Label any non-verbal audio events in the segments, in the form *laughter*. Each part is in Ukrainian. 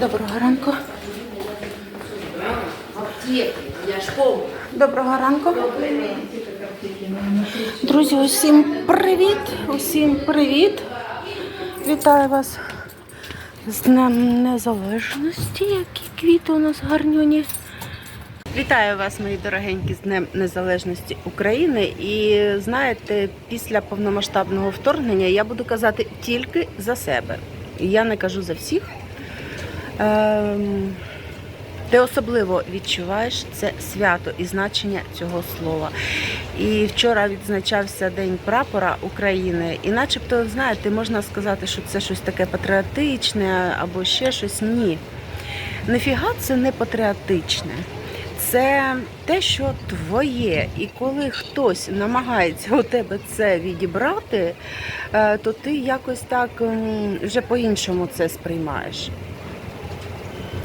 Доброго ранку. Доброго ранку. Друзі, усім привіт! Усім привіт! Вітаю вас з Днем Незалежності, які квіти у нас гарнюні. Вітаю вас, мої дорогенькі, з Днем Незалежності України. І знаєте, після повномасштабного вторгнення я буду казати тільки за себе. Я не кажу за всіх. Ем, ти особливо відчуваєш це свято і значення цього слова. І вчора відзначався День прапора України, і начебто, знаєте, можна сказати, що це щось таке патріотичне або ще щось. Ні. Нафіга це не патріотичне. Це те, що твоє. І коли хтось намагається у тебе це відібрати, е, то ти якось так вже по-іншому це сприймаєш.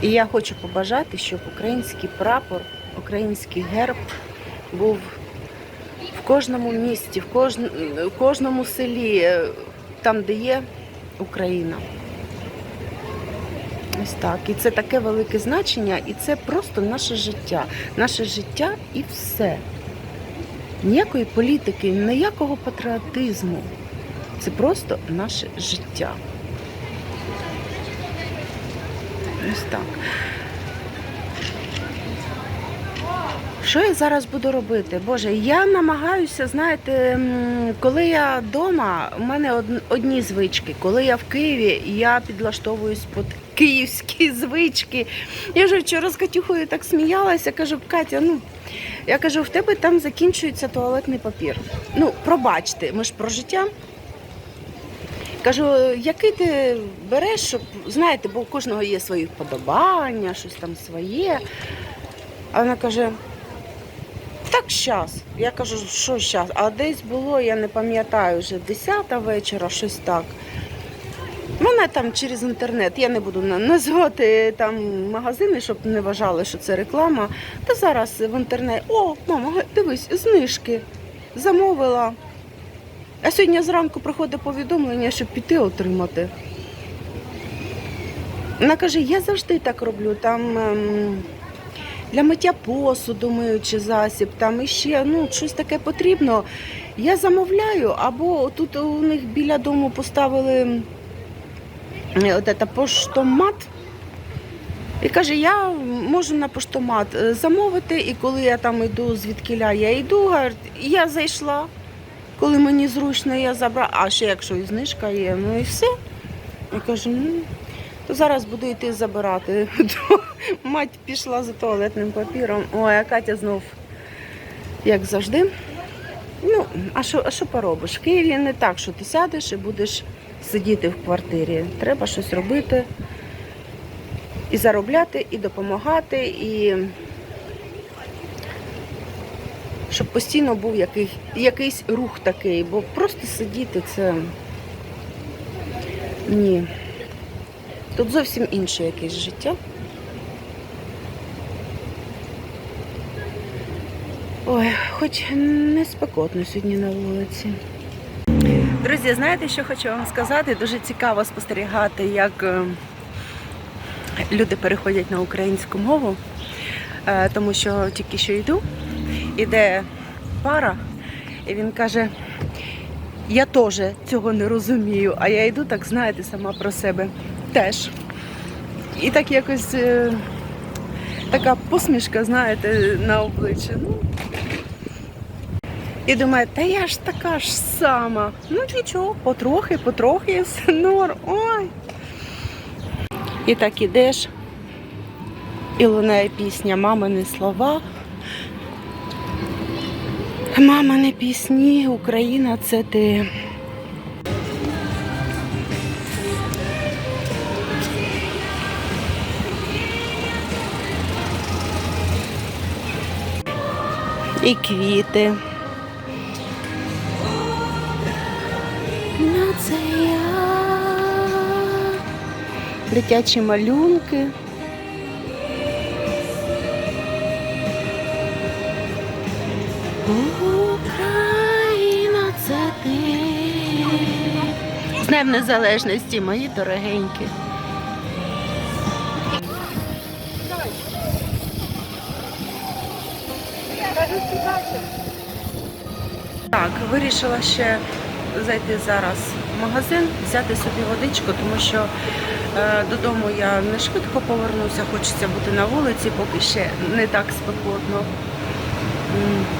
І я хочу побажати, щоб український прапор, український герб був в кожному місті, в кожн- в кожному селі, е, там, де є Україна. Ось так. І це таке велике значення, і це просто наше життя. Наше життя і все. Ніякої політики, ніякого патріотизму. Це просто наше життя. Ось так. Що я зараз буду робити? Боже, я намагаюся, знаєте, коли я вдома, у мене одні звички. Коли я в Києві, я підлаштовуюсь під київські *laughs* звички. Я вже вчора з Катюхою так сміялася, кажу, Катя, ну я кажу, в тебе там закінчується туалетний папір. Ну, пробачте, ми ж про життя. Кажу, який ти береш, щоб знаєте, бо у кожного є свої вподобання, щось там своє. А вона каже: так щас. Я кажу, що щас? А десь було, я не пам'ятаю, вже 10 вечора, щось так. Там через інтернет, я не буду на- називати там магазини, щоб не вважали, що це реклама. Та зараз в інтернеті, о, мама, дивись, знижки. Замовила. А сьогодні зранку приходить повідомлення, щоб піти отримати. Вона каже, я завжди так роблю. Там ем, для миття посуду миючий засіб, там іще ну, щось таке потрібно. Я замовляю, або тут у них біля дому поставили от це, поштомат. І каже, я можу на поштомат е, замовити, і коли я там йду, звідкіля я йду, я зайшла. Коли мені зручно, я забрала. А ще якщо і знижка є, ну і все. Я кажу, ну, то зараз буду йти забирати. *laughs* Мать пішла за туалетним папіром. Ой, а Катя знов, як завжди. Ну, а що, а що поробиш? В Києві не так, що ти сядеш і будеш сидіти в квартирі. Треба щось робити і заробляти, і допомагати, і щоб постійно був який, якийсь рух такий, бо просто сидіти це ні. Тут зовсім інше якесь життя. Ой, хоч не спекотно сьогодні на вулиці. Друзі, знаєте, що хочу вам сказати? Дуже цікаво спостерігати, як е, люди переходять на українську мову, Е, тому що тільки що йду, іде пара, і він каже, я теж цього не розумію, а я йду, так знаєте, сама про себе теж. І так якось е, така посмішка, знаєте, на обличчі. Ну, і думаю, та я ж така ж сама. Ну нічого, потрохи, потрохи, все. Ой. І так ідеш, і лунає пісня Мамини слова. Мамини пісні, Україна це ти. І квіти. Дитячі малюнки. Україна, це ти. З Днем Незалежності, мої дорогенькі. Так, вирішила ще зайти зараз в магазин, взяти собі водичку, тому що додому я не швидко повернуся, хочеться бути на вулиці, поки ще не так спекотно.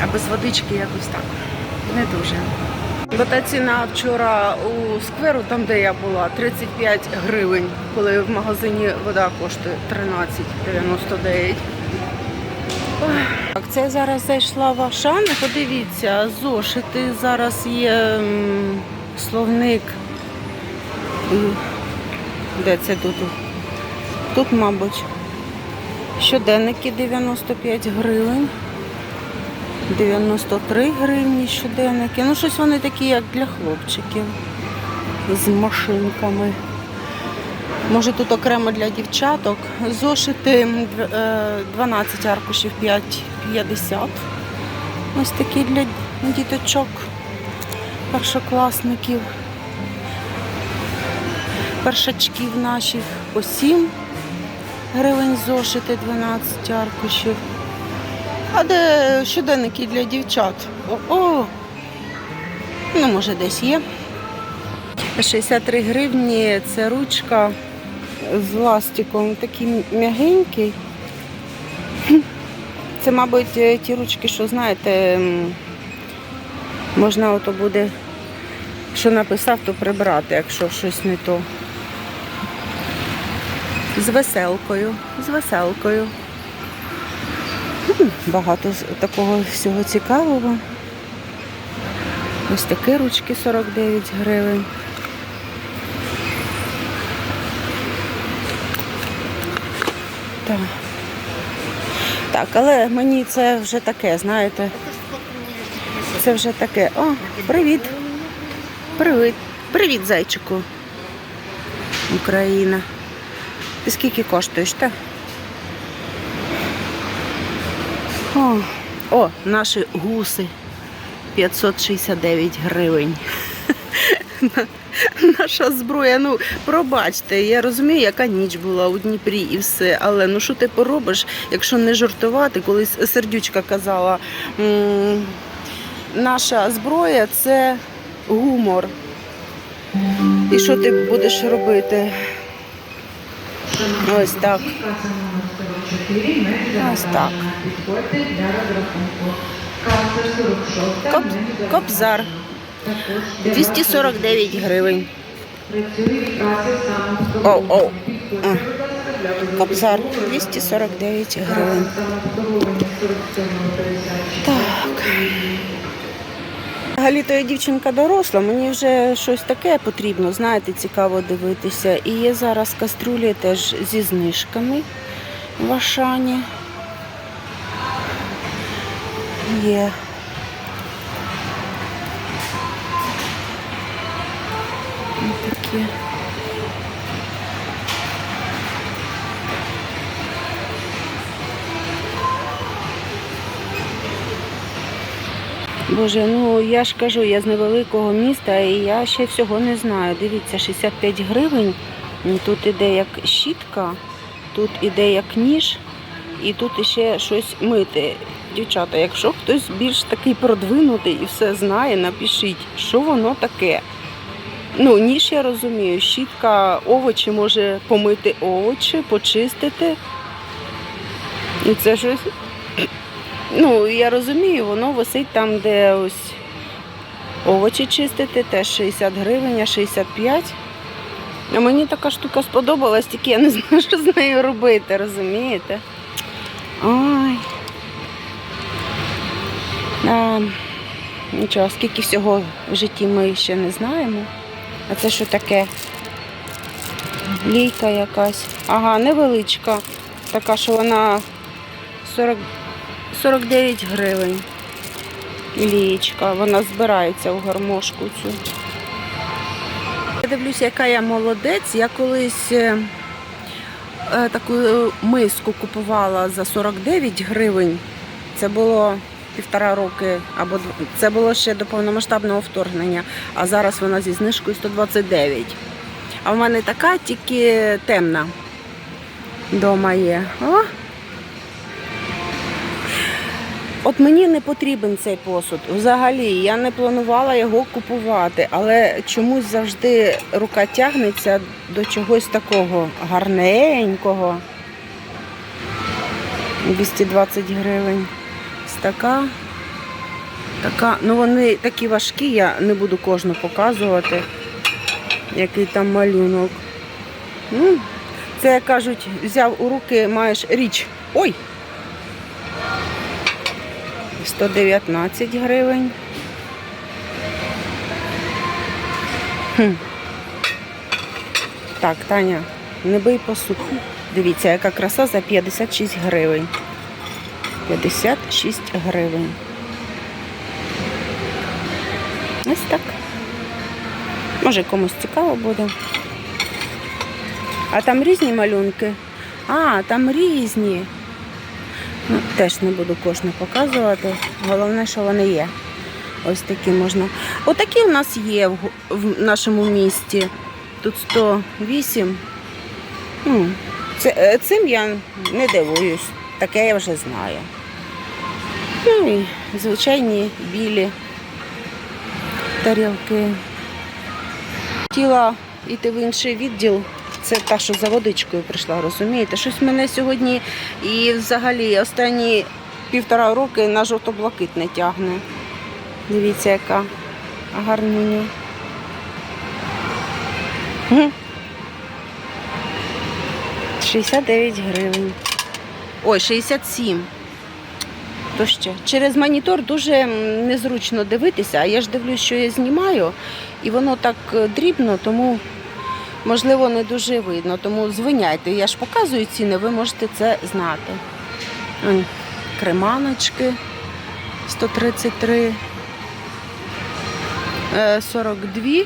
А без водички якось так. Не дуже. Бо та ціна вчора у скверу, там де я була, 35 гривень, коли в магазині вода коштує 13,99. Так, це зараз зайшла в Ашан. Подивіться, зошити зараз є словник. Де це тут? Тут, мабуть, щоденники 95 гривень. 93 гривні щоденники. Ну, щось вони такі, як для хлопчиків. З машинками. Може тут окремо для дівчаток. Зошити м, дв- е, 12 аркушів 5,50. Ось такі для діточок, першокласників. Першачків наших по 7 гривень зошити 12 аркушів. А де щоденники для дівчат? О, о. Ну, може, десь є. 63 гривні це ручка з ластиком, такий м'ягенький. Це, мабуть, ті ручки, що знаєте, можна ото буде, що написав, то прибрати, якщо щось не то. З веселкою, з веселкою. Багато такого всього цікавого. Ось такі ручки 49 гривень. Так. Так, але мені це вже таке, знаєте. Це вже таке. О, привіт. Привіт. Привіт, зайчику. Україна. Ти скільки коштуєш, та? О, о, наші гуси 569 гривень. *laughs* Наша зброя, ну пробачте, я розумію, яка ніч була у Дніпрі і все. Але ну що ти поробиш, якщо не жартувати, колись сердючка казала, наша зброя це гумор. І що ти будеш робити? Ось так. Ось так. Коп, кобзар 249 гривень. Оу, оу. Кобзар 249 гривень. Так. Взагалі то я дівчинка доросла, мені вже щось таке потрібно, знаєте, цікаво дивитися. І є зараз каструлі теж зі знижками в Ашані. Є. Ось такі. Боже, ну я ж кажу, я з невеликого міста і я ще всього не знаю. Дивіться, 65 гривень. Тут іде як щітка, тут іде як ніж, і тут іще щось мити. Дівчата, якщо хтось більш такий продвинутий і все знає, напишіть, що воно таке. Ну, ніж я розумію, щітка овочі може помити овочі, почистити. І це щось. Ну, я розумію, воно висить там, де ось овочі чистити, теж 60 гривень, а 65. А мені така штука сподобалась, тільки я не *laughs* знаю, що з нею робити, розумієте? Ой. А, нічого, скільки всього в житті ми ще не знаємо. А це що таке? Лійка якась. Ага, невеличка. Така, що вона 40, 49 гривень. Лієчка. Вона збирається в гармошку цю. Я дивлюся, яка я молодець. Я колись е, е, таку миску купувала за 49 гривень. Це було півтора роки, або це було ще до повномасштабного вторгнення, а зараз вона зі знижкою 129. А в мене така тільки темна. Дома є. О! От мені не потрібен цей посуд. Взагалі, я не планувала його купувати, але чомусь завжди рука тягнеться до чогось такого гарненького. 220 гривень. Ось така. Така. Ну вони такі важкі, я не буду кожну показувати, який там малюнок. Ну, це кажуть, взяв у руки, маєш річ. Ой! 119 гривень. Хм. Так, Таня, не бий посуд. Дивіться, яка краса за 56 гривень. 56 гривень. Ось так. Може комусь цікаво буде. А там різні малюнки. А, там різні. Ну, теж не буду кожну показувати. Головне, що вони є. Ось такі можна. Отакі у нас є в, в нашому місті. Тут 108. Ну, це, е, цим я не дивуюсь. Таке я вже знаю. Ну і звичайні білі тарілки. Хотіла йти в інший відділ. Це та, що за водичкою прийшла, розумієте? Щось мене сьогодні і взагалі останні півтора роки на жовто-блакитне тягне. Дивіться, яка гарнюня. Гм. 69 гривень. Ой, 67. То ще. Через монітор дуже незручно дивитися, а я ж дивлюсь, що я знімаю, і воно так е, дрібно, тому можливо не дуже видно. Тому звиняйте, я ж показую ціни, ви можете це знати. Креманочки 133. е, 42.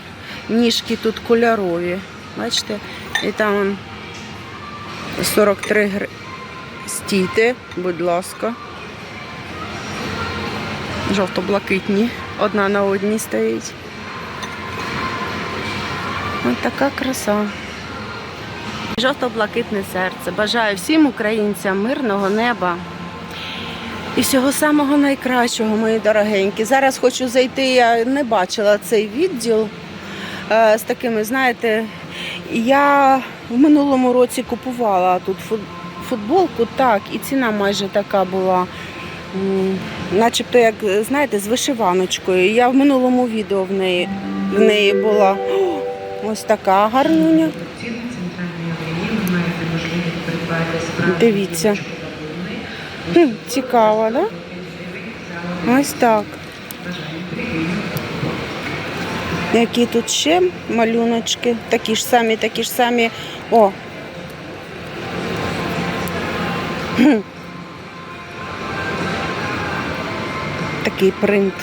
Ніжки тут кольорові. Бачите? І там 43 гривні. Стійте, будь ласка. Жовто-блакитні. Одна на одній стоїть. Ось така краса. Жовто-блакитне серце. Бажаю всім українцям мирного неба і всього самого найкращого, мої дорогенькі. Зараз хочу зайти, я не бачила цей відділ е, з такими, знаєте, я в минулому році купувала тут футболку, так, і ціна майже така була. Начебто, як знаєте, з вишиваночкою. Я в минулому відео в неї, в неї була. Ось така гарнуня. Дивіться. Хм, цікаво, да? Ось так. Які тут ще малюночки? Такі ж самі, такі ж самі. О. Такий принт.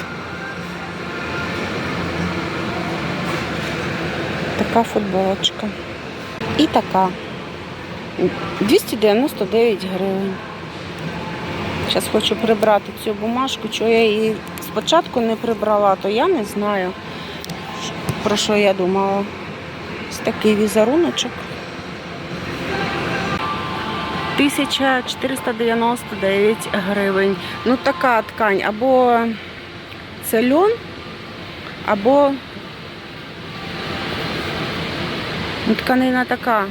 Така футболочка. І така. 299 гривень. Зараз хочу прибрати цю бумажку. Чого я її спочатку не прибрала, то я не знаю, про що я думала. Ось такий візеруночок. 1499 гривень. Ну така ткань. Або це льон, або ну, тканина така.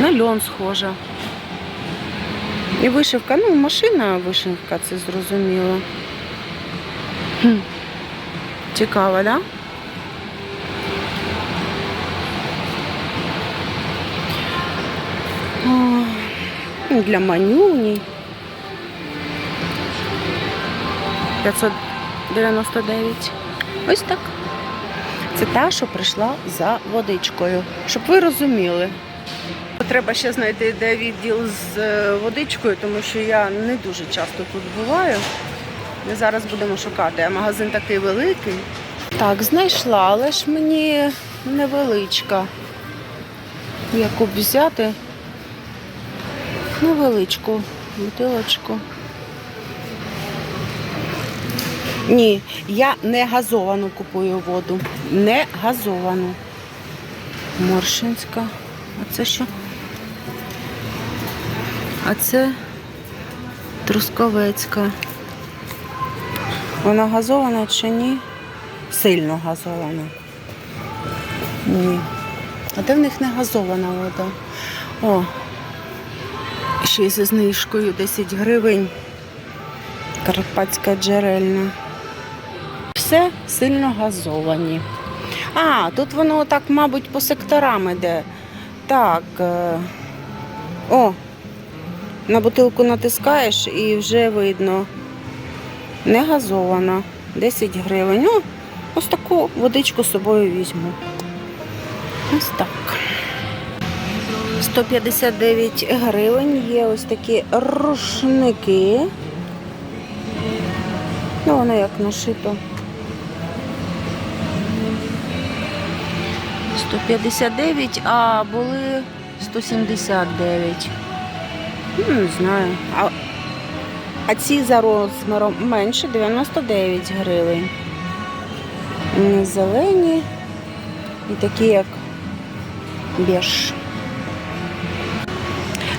На льон схожа. І вишивка, ну, машина вишивка, це зрозуміло. Хм. Цікаво, да? О, ну, Для манюні. 599. Ось так. Це та, що прийшла за водичкою. Щоб ви розуміли. Треба ще знайти, де відділ з е, водичкою, тому що я не дуже часто тут буваю. Ми зараз будемо шукати. А магазин такий великий. Так, знайшла, але ж мені невеличка. Яку б взяти? Невеличку бутилочку. Ні, я не газовану купую воду. Не газовану. Моршинська. А це що? А це Трусковецька. Вона газована чи ні? Сильно газована. Ні. А де в них не газована вода? О, ще й зі знижкою 10 гривень. Карпатська джерельна. Все сильно газовані. А, тут воно так, мабуть, по секторам іде. Так. е, О, на бутилку натискаєш і вже видно. Не газована. 10 гривень. О, ось таку водичку з собою візьму. Ось так. 159 гривень є ось такі рушники. Ну, воно як нашито. 159, а були 179. Ну, не знаю. А, а ці за розміром менше 99 гривень. Зелені і такі, як беж.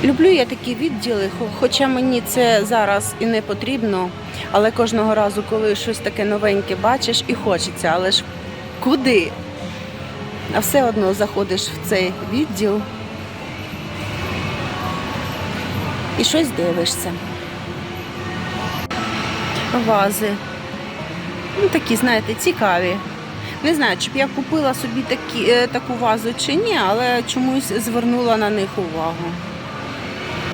Люблю я такі відділи, хоча мені це зараз і не потрібно, але кожного разу, коли щось таке новеньке бачиш, і хочеться, але ж куди? А все одно заходиш в цей відділ і щось дивишся. Вази. Ну, такі, знаєте, цікаві. Не знаю, чи б я купила собі такі, е, таку вазу чи ні, але чомусь звернула на них увагу.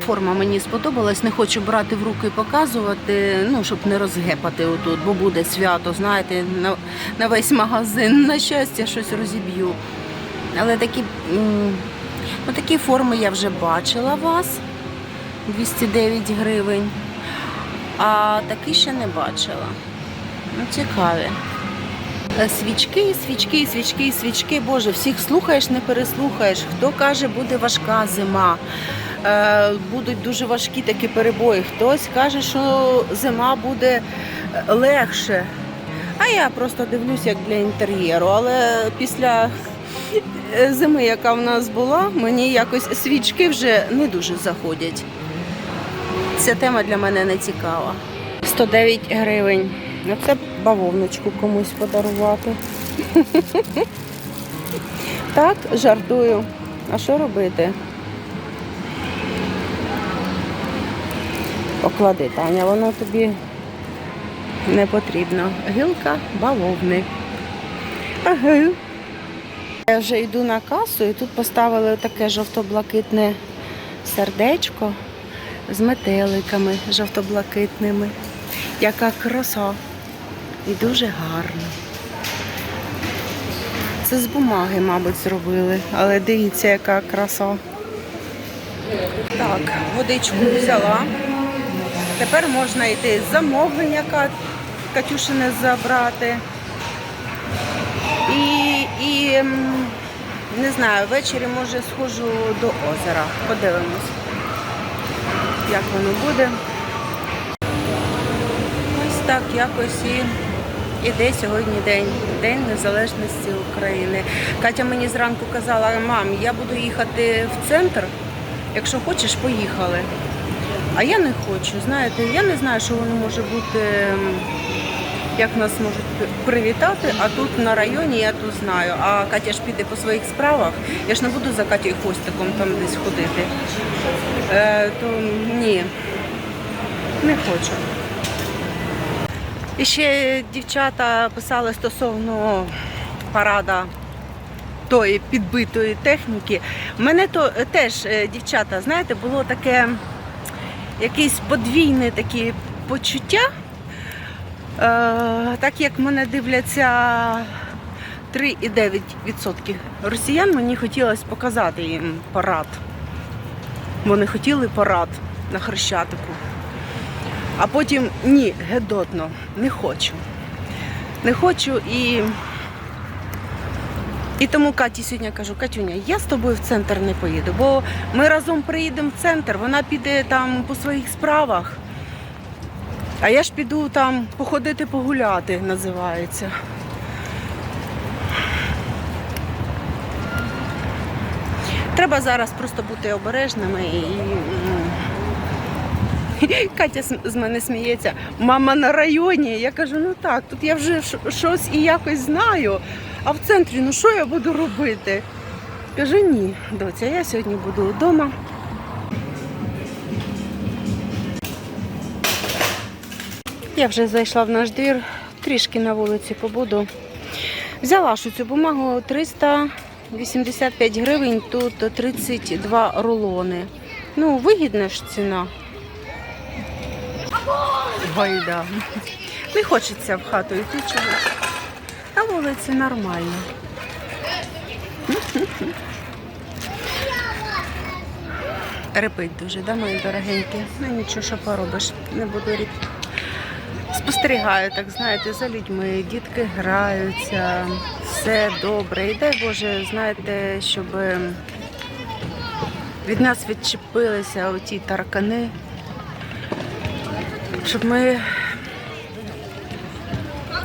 Форма мені сподобалась, не хочу брати в руки і показувати, ну, щоб не розгепати отут, бо буде свято, знаєте, на, на весь магазин. На щастя, щось розіб'ю. Але такі, ну, такі форми я вже бачила вас. 209 гривень. А такі ще не бачила. Ну, цікаві. Е, Свічки, свічки, свічки, свічки. Боже, всіх слухаєш, не переслухаєш. Хто каже, буде важка зима. Е, будуть дуже важкі такі перебої. Хтось каже, що зима буде легше. А я просто дивлюсь як для інтер'єру. Але після е, зими, яка в нас була, мені якось свічки вже не дуже заходять. Ця тема для мене не цікава. 109 гривень. Оце бавовночку комусь подарувати. *laughs* Так, жартую. А що робити? Поклади, Таня, воно тобі не потрібно. Гілка бавовни. Ага. Я вже йду на касу і тут поставили таке жовто-блакитне сердечко з метеликами жовто-блакитними. Яка краса. І дуже гарно. Це з бумаги, мабуть, зробили, але дивіться, яка краса. Так, водичку взяла. Тепер можна йти замовлення Ка- Катюшине забрати. І, і не знаю, ввечері може схожу до озера. Подивимось, як воно буде. Ось так якось і іде сьогодні день, День Незалежності України. Катя мені зранку казала, мам, я буду їхати в центр. Якщо хочеш, поїхали. А я не хочу. Знаєте, я не знаю, що воно може бути, як нас можуть привітати, а тут на районі я тут знаю. А Катя ж піде по своїх справах. Я ж не буду за Катєю хвостиком там десь ходити. Е, то ні, не хочу. І ще дівчата писали стосовно парада тої підбитої техніки. Мене то е, теж, е, дівчата, знаєте, було таке якесь подвійне такі почуття. Е, так як мене дивляться 3,9% росіян, мені хотілося показати їм парад. Вони хотіли парад на Хрещатику. А потім ні, гедотно, не хочу. Не хочу і. І тому Каті сьогодні кажу, Катюня, я з тобою в центр не поїду, бо ми разом приїдемо в центр, вона піде там по своїх справах. А я ж піду там походити погуляти, називається. Треба зараз просто бути обережними і. *laughs* Катя з- мене сміється. Мама на районі. Я кажу, ну так, тут я вже щось і якось знаю. А в центрі, ну що я буду робити? Каже, ні, доця, я сьогодні буду вдома. Я вже зайшла в наш двір, трішки на вулиці побуду. Взяла ж цю бумагу 385 гривень, тут 32 рулони. Ну, вигідна ж ціна. Гайда. Не хочеться в хату йти чогось. Вулиці нормально. Репить дуже, да, мої дорогенькі? Ну нічого, що поробиш, не буду рік. Спостерігаю, так знаєте, за людьми. Дітки граються, все добре. І дай Боже, знаєте, щоб від нас відчепилися оті таракани, щоб ми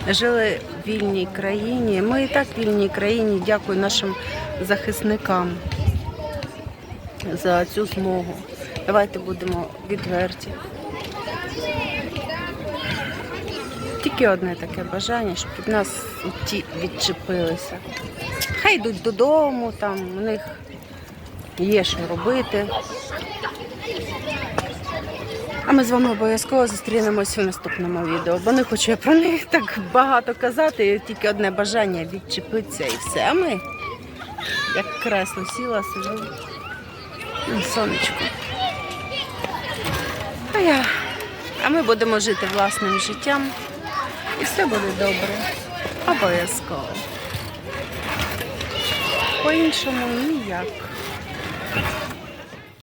жили вільній країні. Ми і так в вільній країні. Дякую нашим захисникам за цю змогу. Давайте будемо відверті. Тільки одне таке бажання, щоб від нас ті відчепилися. Хай йдуть додому, там у них є що робити. А ми з вами обов'язково зустрінемось у наступному відео, бо не хочу я про них так багато казати, тільки одне бажання відчепитися і все. А ми, як кресло, сіла, сижу. Ну, сонечко. А я. А ми будемо жити власним життям. І все буде добре. Обов'язково. По-іншому ніяк.